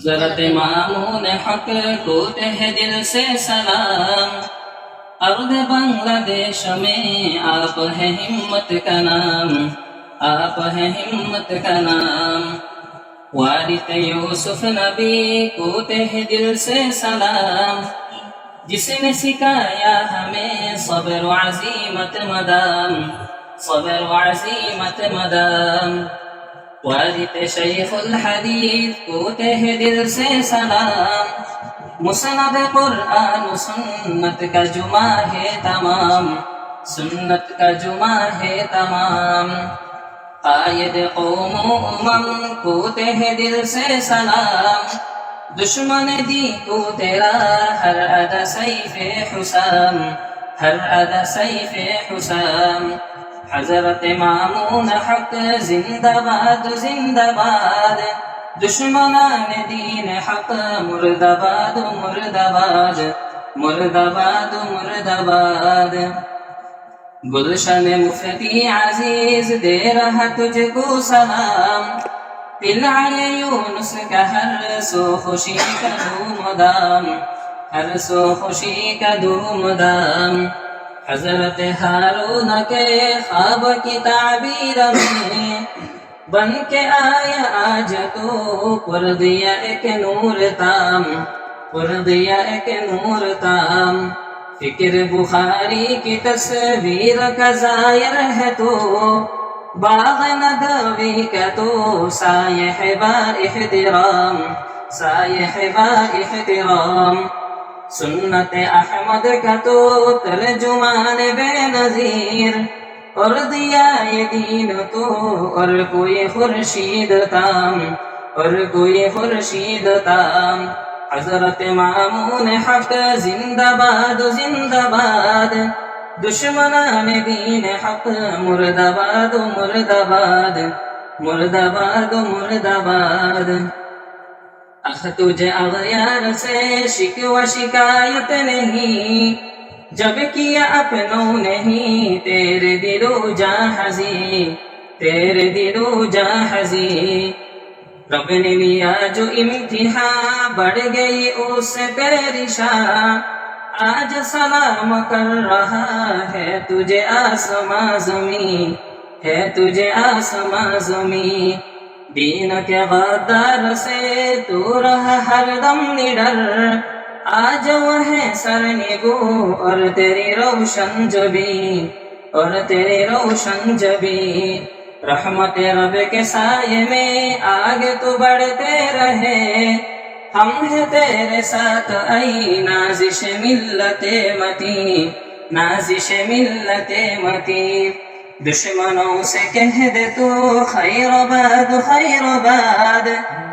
حضرت مامون حق کو تہ دل سے سلام۔ ارد بنگلہ دیش میں آپ ہے ہمت کا نام۔ آپ ہے ہمت کا نام۔ وارث یوسف نبی کو تہ دل سے سلام۔ جس نے سکھایا ہمیں صبر و عظیمت مدام۔ صبر و عظیمت مدام۔ والد شیخ الحدیث کو تہ دل سے سلام مسند قرآن و سنت کا جمعہ ہے تمام سنت کا جمعہ ہے تمام قائد قوم و امم کو تہ دل سے سلام دشمن دی کو تیرا ہر ادا سیف حسام ہر ادا سیف حسام হজরত মামুন হক জিন্দাবাদ জিন্দাবাদ। দুশ্মনান দিন হক মুর্দাবাদ মুর্দাবাদ। মুর্দাবাদ মুর্দাবাদ। গুলশন মুফতি আজিজ দে রহা তুঝকো সালাম। তিলারে ইউনুস কা হর সো খুশি কা ধুমধাম হর সো খুশি কা ধুমধাম حضرت ہارون کے خواب کی تعبیر میں بن کے آیا آج تو پر دیا ایک نور تام پر دیا ایک نور تام فکر بخاری کی تصویر کا ظاہر ہے تو باغ ندوی کا تو سائح با احترام سائح با احترام इहतराम सुन्नत अहमद का तो तर्जुमान बेनजीर और दिया ये दीन तो और कोई खुर्शीद ताम और कोई खुर्शीद ताम हजरत मामून हक जिंदाबाद जिंदाबाद दुश्मनान दीन हक मुर्दाबाद मुर्दाबाद मुर्दाबाद मुर्दाबाद آخ تجھے اغیار سے شکوہ شکایت نہیں۔ جب کیا اپنوں نہیں، تیرے دلو جا حضی، تیرے دلو جا حزی رب نے لیا جو امتحان بڑھ گئی اس تیری شاہ آج سلام کر رہا ہے تجھے آسما زمین، ہے تجھے آسما زمین۔ دین کے غدر سے تو ہے ہر دم نڈر۔ آج وہ ہے سر نگو اور تیری روشن جبی اور تیری روشن جبی رحمت رب کے سائے میں آگے تو بڑھتے رہے۔ ہم ہے تیرے ساتھ آئی نازش ملت متی نازش ملت متی दुश्मनों से कह दे तो खैरबाद खैरबाद